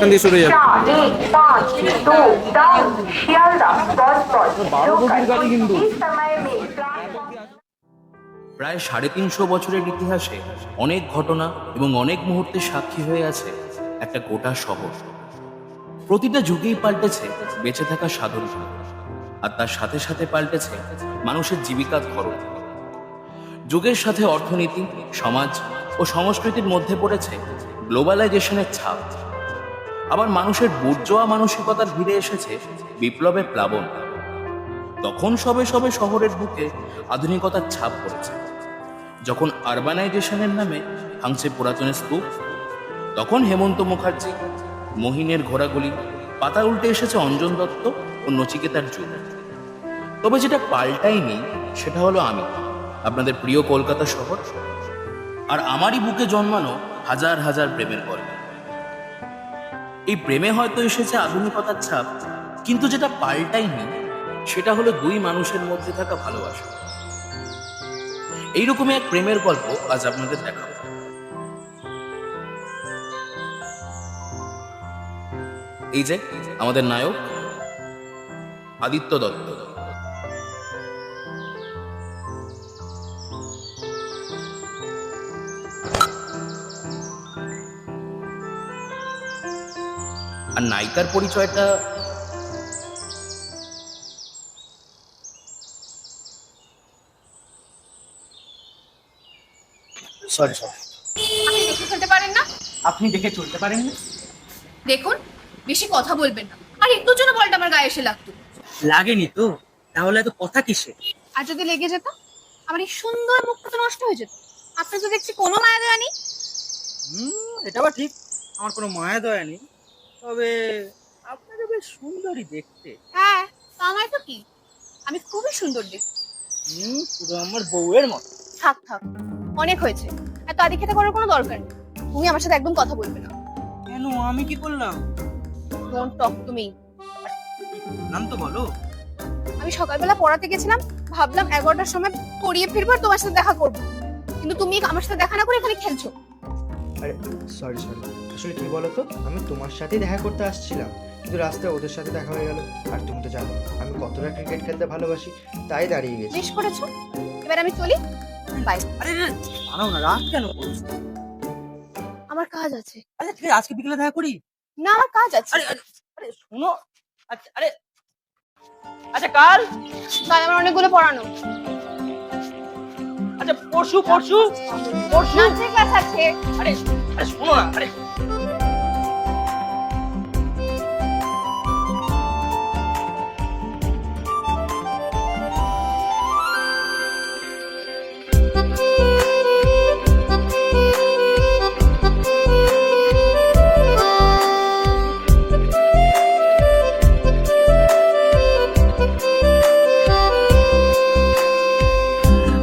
মাঝখান দিয়ে সরে যাবে। প্রায় সাড়ে তিনশো বছরের ইতিহাসে অনেক ঘটনা এবং অনেক মুহূর্তের সাক্ষী হয়ে আছে একটা গোটা শহর। প্রতিটা যুগেই পাল্টেছে বেঁচে থাকা সাধন আর তার সাথে সাথে পাল্টেছে মানুষের জীবিকা খরচ যুগের সাথে অর্থনীতি, সমাজ ও সংস্কৃতির মধ্যে পড়েছে গ্লোবালাইজেশনের ছাপ। আবার মানুষের বুর্জোয়া মানসিকতার ভিড়ে এসেছে বিপ্লবের প্লাবন। তখন সবে সবে শহরের বুকে আধুনিকতার ছাপ পড়েছে। যখন আরবানাইজেশনের নামে ভাঙছে পুরাতনের স্তূপ, তখন হেমন্ত মুখার্জি, মহিনের ঘোড়াগুলি, পাতা উল্টে এসেছে অঞ্জন দত্ত ও নচিকেতার যুগ। তবে যেটা পাল্টাইনি সেটা হলো আমি, আপনাদের প্রিয় কলকাতা শহর। আর আমারই বুকে জন্মানো হাজার হাজার প্রেমের গল্প। এই প্রেমে হয়তো এসেছে আধুনিকতার ছাপ, কিন্তু যেটা পাল্টায়নি, সেটা হলো দুই মানুষের মধ্যে থাকা ভালোবাসা। এইরকমই এক প্রেমের গল্প আজ আপনাদের দেখাবো। এই যে, আমাদের নায়ক আদিত্য দত্ত। আর নায়িকার পরিচয়টা সরি সরি আপনি দেখে ফেলতে পারেন না? আপনি দেখে চলতে পারেন না? দেখুন বেশি কথা বলবেন না। আর একটুর জন্য বলটা আমার গায়ে এসে লাগতো। লাগেনি তো? তাহলে এত কথা কিসে আর যদি লেগে যেত আমার এই সুন্দর মুখটা তো নষ্ট হয়ে যেত। আপনার তো দেখছি কোনো মায়া দেওয়া নেই। হুম এটা আবার ঠিক। আমার কোনো মায়া দয়া নেই। তবে আপনাকে বেশ সুন্দরী দেখতে। হ্যাঁ তা আমায় তো কি? আমি খুবই সুন্দর দেখি হুম পুরো আমার বউয়ের মতো। থাক থাক অনেক হয়েছে। এত আদি খেতে করার কোনো দরকার নেই। তুমি আমার সাথে একদম কথা বলবে না। কেন আমি কি করলাম? ডোন্ট টক টু মি নাম তো বলো। আমি সকালবেলা পড়াতে গেছিলাম ভাবলাম এগারোটার সময় পড়িয়ে ফিরবো আর তোমার সাথে দেখা করব। কিন্তু তুমি আমার সাথে দেখা না করে এখানে খেলছো। আরে সরি সরি আসলে কি বলতো আমি তোমার সাথেই দেখা করতে আসছিলাম কিন্তু রাস্তায় ওদের সাথে দেখা হয়ে গেল। আর তুমি তো জানো আমি কতটা ক্রিকেট খেলতে ভালোবাসি তাই দাঁড়িয়ে গেছি। বেশ করেছ। এবার আমি চলি। বাই আরে দাঁড়াও না রাত কেন করছ? আমার কাজ আছে। আরে ঠিক আছে আজকে বিকেলে দেখা করি? না আমার কাজ আছে। আরে আরে আরে শোনো। আচ্ছা আরে। আচ্ছা কাল? কাল আমার অনেকগুলো পড়ানো। আচ্ছা পরশু পরশু পরশু। ক্লাস আছে আরে আরে শোনো না আরে।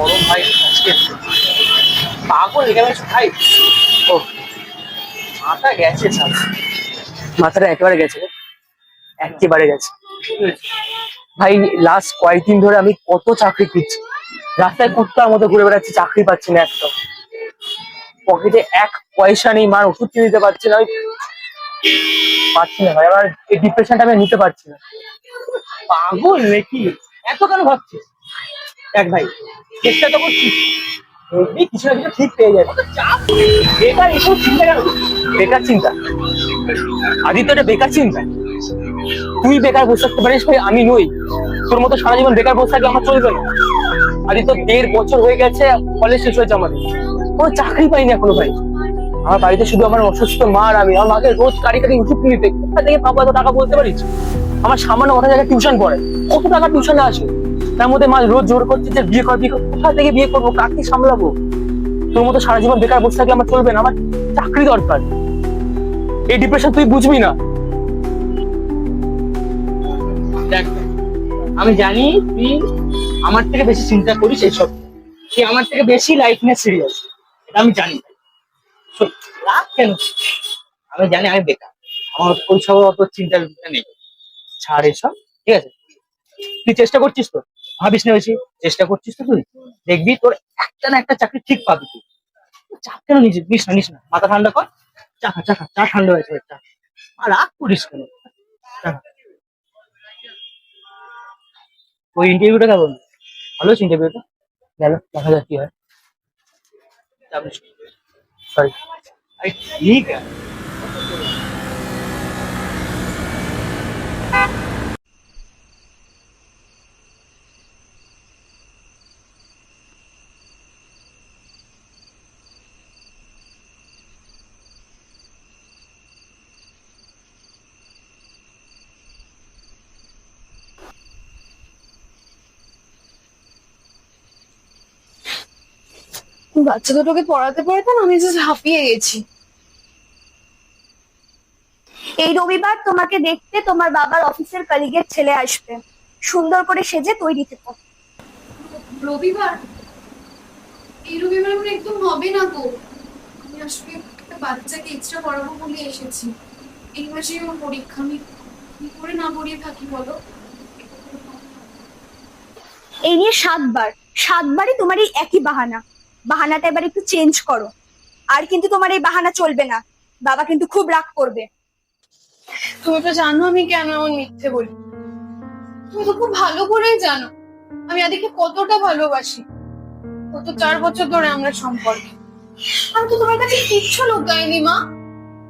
গরম ভাই আজকে পাগল এখানে কিছু খাই। ও মাথা গেছে স্যার মাথাটা একেবারে গেছে। একেবারে গেছে। ভাই লাস্ট কয়েকদিন ধরে আমি কত চাকরি খুঁজছি। রাস্তায় কুত্তার মতো ঘুরে বেড়াচ্ছি চাকরি পাচ্ছি না একটা পকেটে এক পয়সা নেই মার ওষুধ কিনে দিতে পারছি না আমি পারছি না ভাই। আমার এই ডিপ্রেশনটা আমি নিতে পারছি না। পাগল নাকি? এত কেন ভাবছিস? দেখ ভাই, চেষ্টা তো কিছু না কিছু ঠিক পেয়ে যাবে বেকার এসব চিন্তা কেন বেকার চিন্তা। আদিত্য, এটা বেকার চিন্তা। তুই বেকার বসে থাকতে পারিস ভাই, আমি নই। তোর মতো সারা জীবন বেকার বসে থাকলে আমার চলবে না। আদিত্য, দেড় বছর হয়ে গেছে, কলেজ শেষ হয়েছে আমাদের। কোনো চাকরি পাইনি এখনও ভাই। আমার বাড়িতে শুধু আমার অসুস্থ মা আর আমি। আমার মাকে রোজ কারি কারি ওষুধ কিনতে কোথা থেকে পাবো এত টাকা বলতে পারিস? আমার সামান্য ওটা জায়গায় টিউশন পড়ে কত টাকা টিউশনে আসে? তার মধ্যে মা রোজ জোর করছে যে বিয়ে কর, বিয়ে কোথা থেকে বিয়ে করব? কাকে সামলাবো? তোর মতো সারা জীবন বেকার বসে থাকলে আমার চলবে না। আমার চাকরি দরকার। এই ডিপ্রেশন তুই বুঝবি না। দেখ, আমি জানি তুই আমার থেকে বেশি চিন্তা করিস এইসব তুই আমার থেকে বেশি লাইফ নিয়ে সিরিয়াস এটা আমি জানি। রাগ কেন আমি জানি আমি বেকার। আমার ওই সব অত চিন্তা নেই। ছাড় এসব, ঠিক আছে? তুই চেষ্টা করছিস তো? ভাবিস না বেশি, চেষ্টা করছিস তো তুই। দেখবি তোর একটা না একটা চাকরি ঠিক পাবি তুই। চা কেন নিজে নিস না নিস না। মাথা ঠান্ডা কর, চাকা চাকা, চা ঠান্ডা হয়েছে চা। আর রাগ করিস কেন? ওই ইন্টারভিউটা কেমন? ভালো হচ্ছে ইন্টারভিউটা গেল, দেখা যাক কি হয়। সরি ঠিক আছে। বাচ্চা দুটোকে পড়াতে পড়াতে আমি জাস্ট হাঁপিয়ে গেছি। এই রবিবার তোমাকে দেখতে তোমার বাবার অফিসের কলিগের ছেলে আসবে। সুন্দর করে সেজে তৈরি থেকো। রবিবার? এই রবিবার আমার একদম হবে না গো। আমি আসলে একটা বাচ্চাকে এক্সট্রা পড়াবো বলে এসেছি। এই মাসে আমার পরীক্ষা। আমি কি করে না পড়িয়ে থাকি বলো? এই নিয়ে সাতবার। সাতবারই তোমার এই একই বাহানা। বাহানাটা এবার একটু চেঞ্জ করো। আর কিন্তু তোমার এই বাহানা চলবে না। বাবা কিন্তু খুব রাগ করবে। তুমি তো জানো আমি কেন এমন মিথ্যে বলি। তুমি তো খুব ভালো করেই জানো। আমি আদিকে কতটা ভালোবাসি। গত চার বছর ধরে আমরা সম্পর্কে। আমি তো তোমার কাছে কিচ্ছু লুকাইনি মা।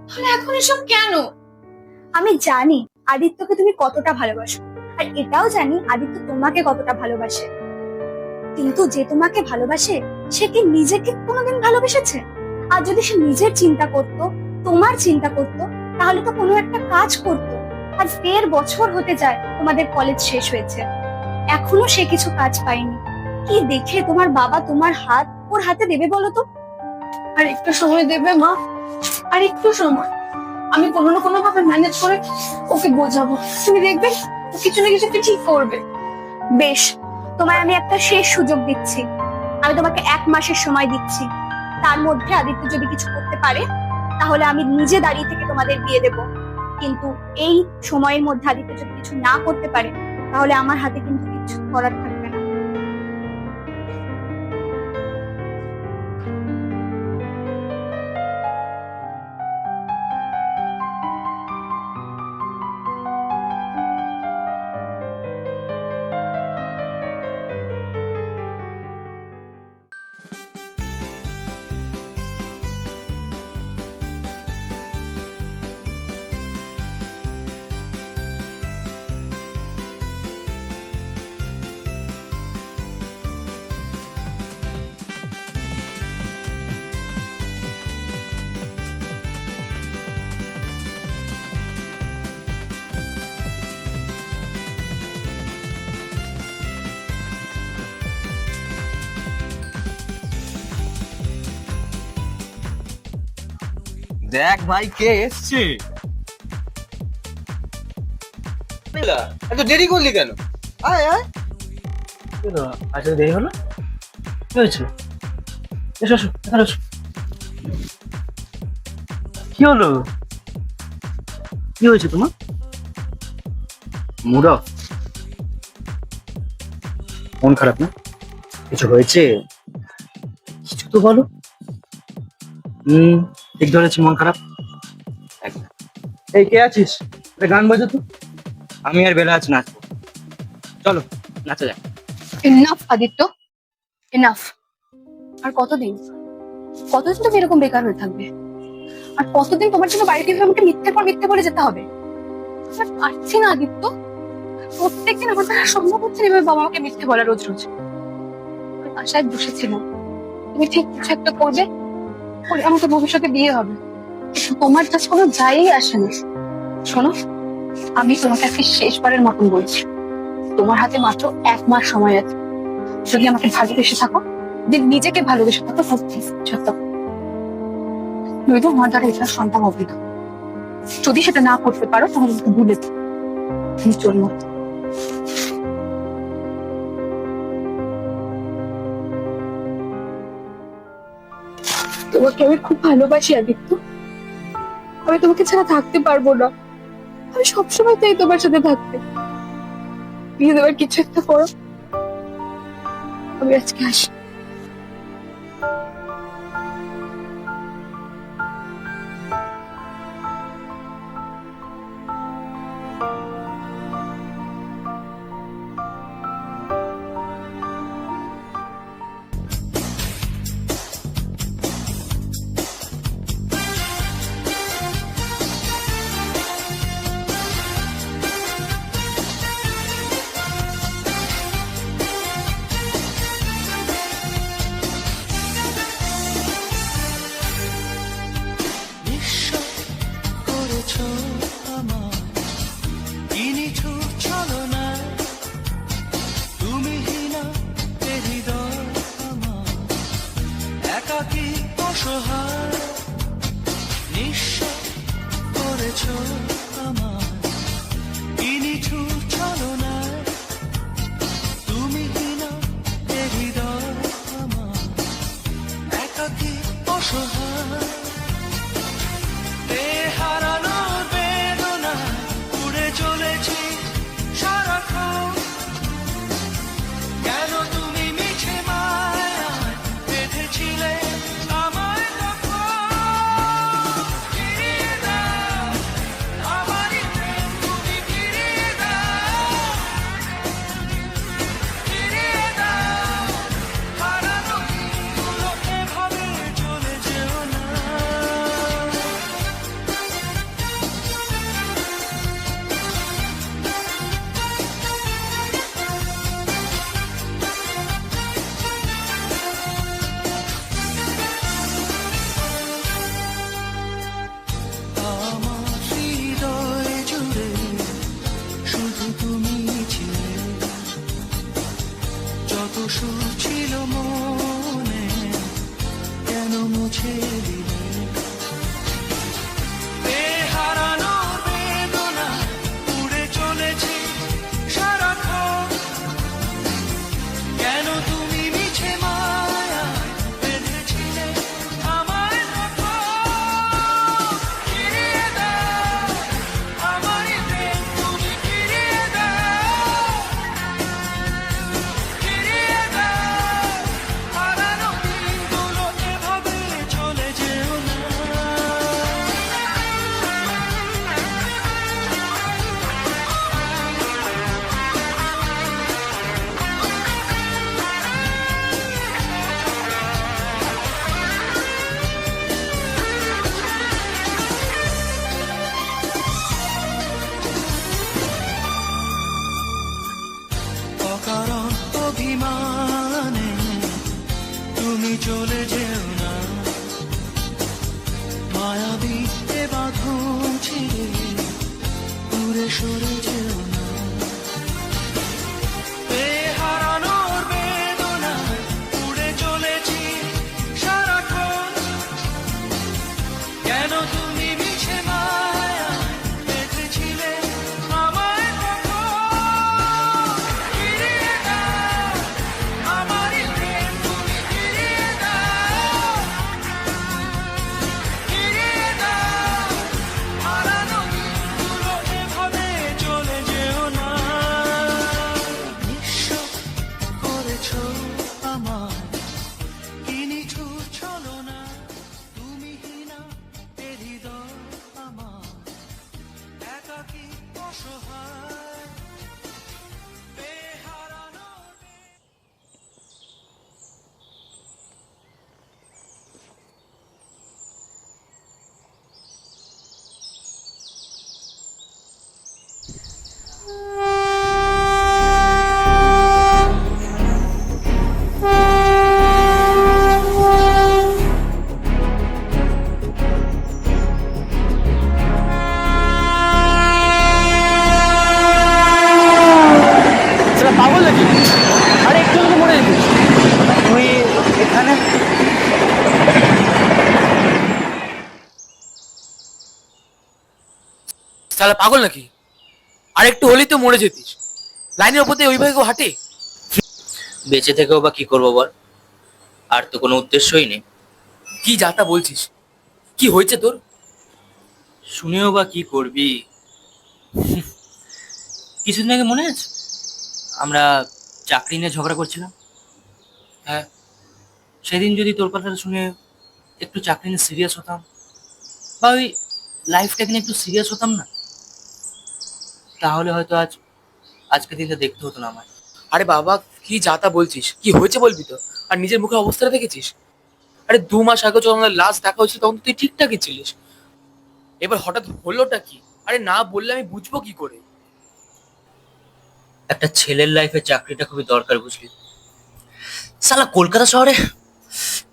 তাহলে এখন এসব কেন? আমি জানি আদিত্যকে তুমি কতটা ভালোবাসো। আর এটাও জানি আদিত্য তোমাকে কতটা ভালোবাসে। কিন্তু যে তোমাকে ভালোবাসে, সে কি নিজেকে কোনোদিন ভালোবেসেছে? আর যদি সে নিজের চিন্তা করত, তোমার চিন্তা করত, তাহলে তো কোনো একটা কাজ করত। আজ দেড় বছর হতে যায়, তোমাদের কলেজ শেষ হয়েছে। এখনও সে কিছু কাজ পায়নি। কি দেখে তোমার বাবা তোমার হাত ওর হাতে দেবে বলো তো? আর একটু সময় দেবে মা? আর একটু সময়। আমি কোনো না কোনো ভাবে ম্যানেজ করে ওকে বোঝাবো। তুমি দেখবে কিছু না কিছু ঠিক করবে। বেশ তোমায় আমি একটা শেষ সুযোগ দিচ্ছি। আমি তোমাকে এক মাসের সময় দিচ্ছি। তার মধ্যে আদিত্য যদি কিছু করতে পারে, তাহলে আমি নিজে দাঁড়িয়ে থেকে তোমাদের বিয়ে দেব। কিন্তু এই সময়ের মধ্যে আদিত্য যদি কিছু না করতে পারে, তাহলে আমার হাতে কিন্তু কিছু করার থাকবে দেখ ভাই কে এসছে। এত দেরি করলি কেন? আয় আয়। আচ্ছা দেরি হলো? কি হয়েছে এসো এসো এখানে এসো। কি হলো? কি হয়েছে তোমার? মুড। অফ মন খারাপ না? কিছু হয়েছে? কিছু তো বলো। হুম। ঠিক ধরেছি মন খারাপ? এই কে আছিস? গান বাজো তো। আমি আর বেলা আজ নাচবো। চলো নাচা যাক। এনাফ আদিত্য। এনাফ আর কতদিন? কতদিন তুমি এরকম বেকার হয়ে থাকবে? আর কতদিন তোমার জন্য বাড়িতে আমাকে মিথ্যে পর মিথ্যে বলে যেতে হবে? পারছি না আদিত্য। প্রত্যেকদিন আমার দ্বারা সম্ভব হচ্ছে না এভাবে বাবা আমাকে মিথ্যে বলা রোজ রোজ। আশায় বসেছিলাম। তুমি ঠিক কিছু একটা করবে করে আমাকে ভবিষ্যতে বিয়ে হবে। তোমার কাছে কোনো যাই আসে না। শোনো, আমি তোমাকে আজকে শেষবারের মতন বলছি। তোমার হাতে মাত্র এক মাস সময় আছে। যদি আমাকে ভালোবেসে থাকো, যদি নিজেকে ভালোবেসে থাকো, সত্যি নইতো আমার দ্বারা এটা সম্ভব হবে না। যদি সেটা না করতে পারো, তাহলে ভুলে। আমি তোমাকে আমি খুব ভালোবাসি, আদিত্য। আমি তোমাকে ছাড়া থাকতে পারব না। আমি সবসময় চাই তোমার সাথে থাকতে। বিয়ে দেওয়ার কিছু একটা করো। আমি আজকে আসি। should পাগল নাকি? আর একটু হলেই তো মরে যেতিস। লাইনের ওপর দিয়ে ওইভাবে কেউ হাঁটে? বেঁচে থেকেও বা কি করব বল? আর তো কোনো উদ্দেশ্যই নেই। কি যাতা বলছিস? কি হয়েছে তোর? শুনেও বা কি করবি? কিছুদিন আগে মনে আছে? আমরা চাকরি নিয়ে ঝগড়া করছিলাম। হ্যাঁ। সেদিন যদি তোর কথাটা শুনে একটু চাকরি নিয়ে সিরিয়াস হতাম বা ওই লাইফটাকে নিয়ে একটু সিরিয়াস হতাম না? তাহলে হয়তো আজ আজকে দিনটা দেখতে হতো না আমার আরে বাবা, কি যাতা বলছিস? কি হয়েছে বলবি তো? আর নিজের মুখে অবস্থাটা দেখেছিস? আরে দু মাস আগে যখন আমাদের লাস্ট দেখা হয়েছিল, তখন তুই ঠিকঠাকই ছিলিস। এবার হঠাৎ হলোটা কি? আরে না বললে আমি বুঝব কি করে? একটা ছেলের লাইফে চাকরিটা খুবই দরকার বুঝলি। সালা কলকাতা শহরে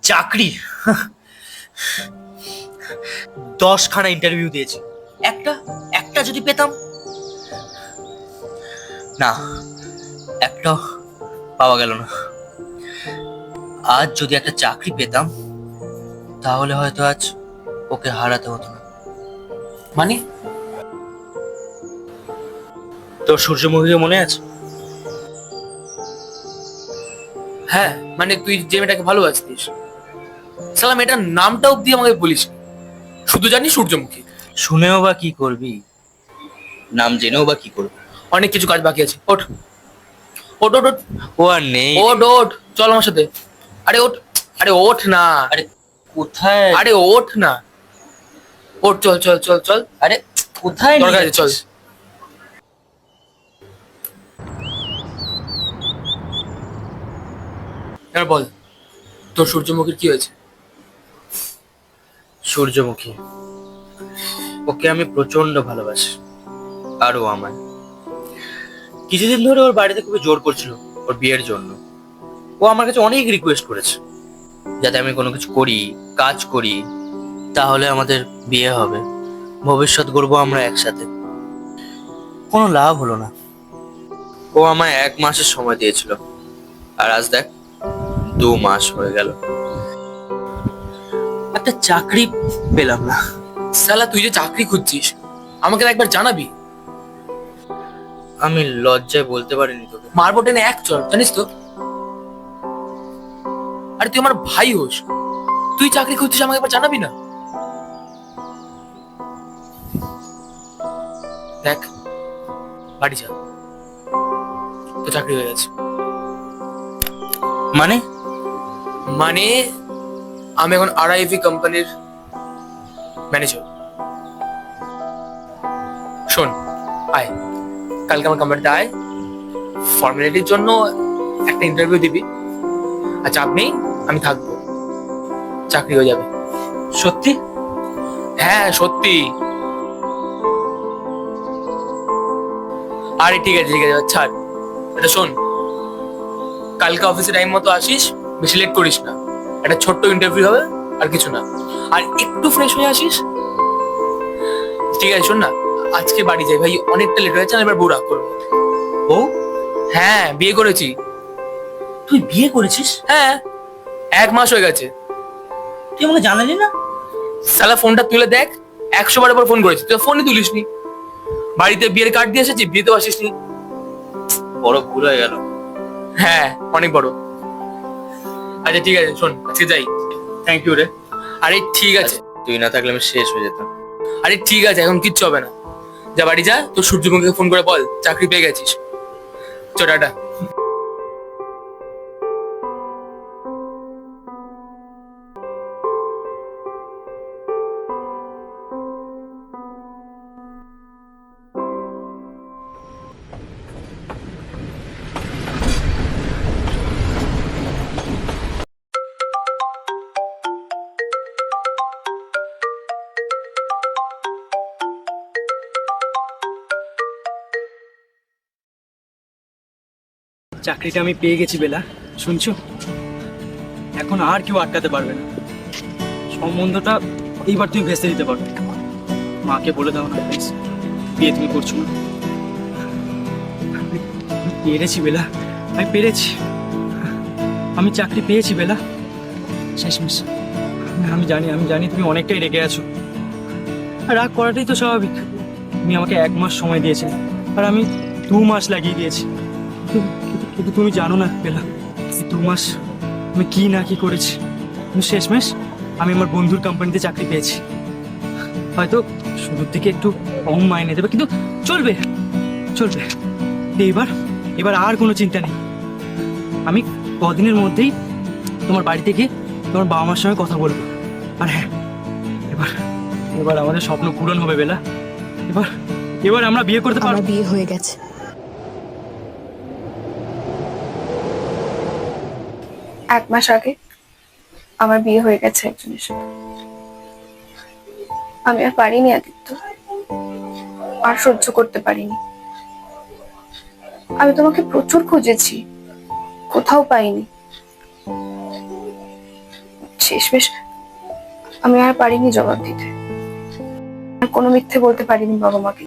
চাকরি? দশখানা ইন্টারভিউ দিয়েছি। একটা একটা যদি পেতাম না একটা পাওয়া গেল না। আজ যদি একটা চাকরি পেতাম তাহলে হয়তো আজ ওকে হারাতে হতো না। মানে? তোর সূর্যমুখীকে মনে আছে? হ্যাঁ মানে তুই যে মেয়েটাকে ভালোবাসতিস। সালা মেয়েটার নামটা অব্দি আমাকে বলিস শুধু জানি সূর্যমুখী। শুনেও বা কি করবি? নাম জেনেও বা কি করবি? অনেক কিছু কাজ বাকি আছে। ওঠ। ওঠ ওঠ ওঠ। ও আর নেই। ওঠ ওঠ। চল আমার সাথে। আরে ওঠ আরে ওঠ না। আরে কোথায়? আরে ওঠ না। ওঠ চল চল চল চল। আরে কোথায় দরকার আছে চল? এবার বল তোর সূর্যমুখীর কি হয়েছে? সূর্যমুখী। ওকে আমি প্রচণ্ড ভালোবাসি। আর ও আমায়। কিছুদিন ধরে ওর বাড়িতে খুবই জোর করছিল ওর বিয়ের জন্য। ও আমার কাছে অনেক রিকোয়েস্ট করেছে যাতে আমি কোনো কিছু করি, কাজ করি, তাহলে আমাদের বিয়ে হবে। ভবিষ্যৎ গড়বো আমরা একসাথে। কোনো লাভ হলো না। ও আমায় এক মাসের সময় দিয়েছিল। আর আজ দেখ, দু মাস হয়ে গেল। একটা চাকরি পেলাম না। সালা তুই যে চাকরি খুঁজছিস, আমাকে একবার জানাবি? আমি লজ্জায় বলতে পারিনি তোকে। মারবো টেনে এক চল জানিস তো? আরে তুই আমার ভাই হোস। তুই চাকরি খুঁজছিস আমাকে একবার জানাবি না? দেখ বাড়ি যা। তো চাকরি হয়ে গেছে। মানে? মানে আমি এখন আরআইভি কোম্পানির ম্যানেজার শোন। আয়। কালকে আমার কোম্পানিতে আয় ফর্মালিটির জন্য একটা ইন্টারভিউ দিবি। চাপ নেই আমি থাকব। চাকরি হয়ে যাবে। সত্যি? হ্যাঁ সত্যি। আরে ঠিক আছে ঠিক আছে ছাড়। এটা শোন। কালকে অফিসে টাইম মতো আসিস বেশি লেট করিস না। একটা ছোট্ট ইন্টারভিউ হবে আর কিছু না। আর একটু ফ্রেশ হয়ে আসিস ঠিক আছে শোন না। আজকে বাড়ি যাই। ভাই অনেকটা লেট হয়েছে আমি এবার বউ রাগ করব। ও হ্যাঁ বিয়ে করেছি। তুই বিয়ে করেছিস? হ্যাঁ এক মাস হয়ে গেছে। তুই আমাকে জানালি না? সালা ফোনটা তুলে দেখ। একশো বার পর ফোন করেছি। তুই ফোনই তুলিসনি। বাড়িতে বিয়ের কার্ড দিয়ে এসেছি বিয়েতেও আসিসনি। বড় ভুল হয়ে গেল। হ্যাঁ অনেক বড়। আচ্ছা ঠিক আছে শোন আজকে যাই। থ্যাংক ইউ রে। আরে ঠিক আছে। তুই না থাকলে আমি শেষ হয়ে যেতাম। আরে ঠিক আছে এখন কিচ্ছু হবে না। যা বাড়ি যা তোর সূর্যমুখীকে ফোন করে বল চাকরি পেয়ে গেছিস। চটাটা টাটা। চাকরিটা আমি পেয়ে গেছি বেলা, শুনছো? এখন আর কেউ আটকাতে পারবে না। সম্বন্ধটা এইবার তুমি ভেসে দিতে পারো। মাকে বলে দাও না প্লিজ বিয়ে তুমি করছ না। পেরেছি বেলা, আমি পেরেছি। আমি চাকরি পেয়েছি বেলা। শেষমেশ। আমি জানি আমি জানি তুমি অনেকটাই রেগে আছো। রাগ করাটাই তো স্বাভাবিক। তুমি আমাকে এক মাস সময় দিয়েছিলে। আর আমি দু মাস লাগিয়ে দিয়েছি। কিন্তু- তুমি জানো না বেলা। দু মাস আমি কি না কি করেছি? কিন্তু শেষমেশ আমি আমার বন্ধুর কোম্পানিতে চাকরি পেয়েছি। হয়তো শুরুর দিকে একটু কম মাইনে দেবে কিন্তু চলবে চলবে। তো এবার এবার আর কোনো চিন্তা নেই। আমি কদিনের মধ্যেই তোমার বাড়িতে গিয়ে তোমার বাবা মার সঙ্গে কথা বলব। আর হ্যাঁ এবার এবার আমাদের স্বপ্ন পূরণ হবে বেলা। এবার এবার আমরা বিয়ে করতে পারব। বিয়ে হয়ে গেছে। এক মাস আগে আমার বিয়ে হয়ে গেছে একজনের সাথে। আমি আর পারিনি আদিত্য। আর সহ্য করতে পারিনি। আমি তোমাকে প্রচুর খুঁজেছি, কোথাও পাইনি। শেষমেশ আমি আর পারিনি জবাব দিতে। আর কোনো মিথ্যে বলতে পারিনি বাবা মাকে।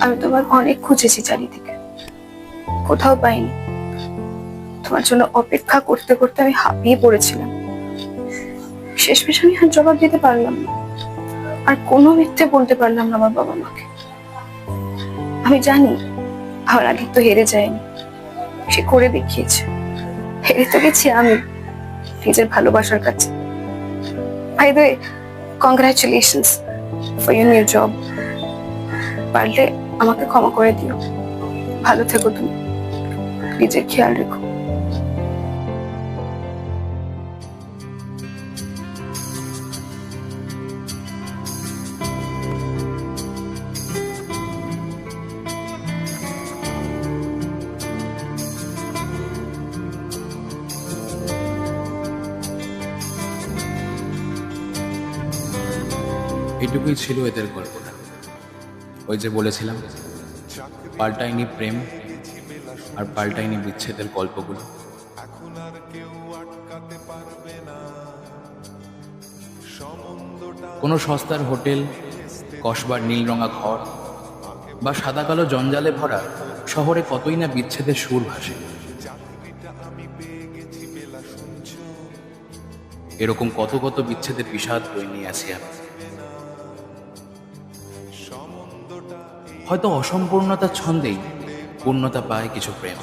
আমি তোমার অনেক খুঁজেছি চারিদিকে। কোথাও পাইনি। তোমার জন্য অপেক্ষা করতে করতে আমি হাঁপিয়ে পড়েছিলাম। শেষমেশ আমি আর জবাব দিতে পারলাম না। আর কোনো মিথ্যে বলতে পারলাম না আমার বাবা মাকে। আমি জানি আমার আদিত্য হেরে যায়নি। সে করে দেখিয়েছে। হেরে তো গেছি আমি নিজের ভালোবাসার কাছে। By the congratulations for your new job পারলে আমাকে ক্ষমা করে দিও। ভালো থেকো তুমি। নিজের খেয়াল রেখো। এটুকুই ছিল এদের গল্পটা। ওই যে বলেছিলাম পাল্টায়নি প্রেম আর পাল্টায়নি বিচ্ছেদের গল্পগুলো। কোনো সস্তার হোটেল কসবার নীলরঙা ঘর বা সাদা কালো জঞ্জালে ভরা শহরে কতই না বিচ্ছেদের সুর ভাসে। এরকম কত কত বিচ্ছেদের বিষাদ বই নিয়ে আছি আমি। হয়তো অসম্পূর্ণতার ছন্দেই পূর্ণতা পায় কিছু প্রেম।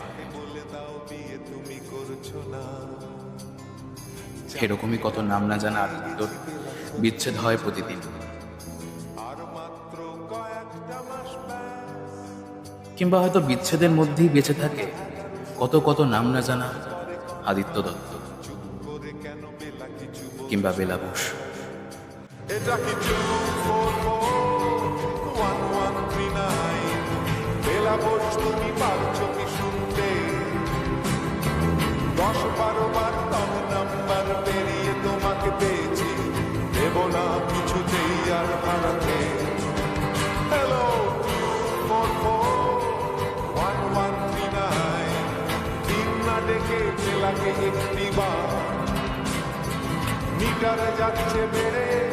এরকমই কত নাম না জানা আদিত্যর বিচ্ছেদ হয় প্রতিদিন। কিংবা হয়তো বিচ্ছেদের মধ্যেই বেঁচে থাকে কত কত নাম না জানা আদিত্য দত্ত। কিংবা বেলা বোস এটা কি দশ বারো তম নাম্বার পেরিয়ে তোমাকে পেয়েছি দেব না কিছুতেই আর ভাড়াতে hello four four one one three nine দিন না ডেকে একটি বার মিটারে যাচ্ছে বেড়ে